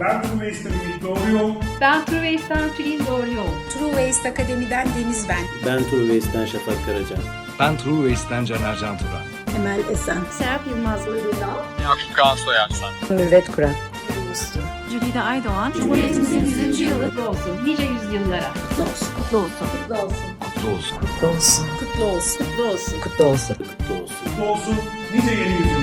ben Tuğ İstem'in Doğru Yol. Ben Turveys'ten Tülin Doğru Yol. True Waste Akademi'den Deniz ben. Ben Turveys'ten Şafak Karaca. Ben True Waste'den Caner Can Turan. Emel Esen. Serap Yılmaz Uydur'dan. Yakup Kağan Soyarsan. Mürvet Kuran. Jülide Aydoğan. Cumhuriyetimizin 100. yılı kutlu olsun. Nice yüzyıllara. Kutlu olsun. Kutlu olsun. Kutlu olsun. Kutlu olsun. Kutlu olsun. Kutlu olsun. Kutlu olsun. Kutlu olsun. Kutlu olsun. Kutlu olsun nice yeni yüzyıllar.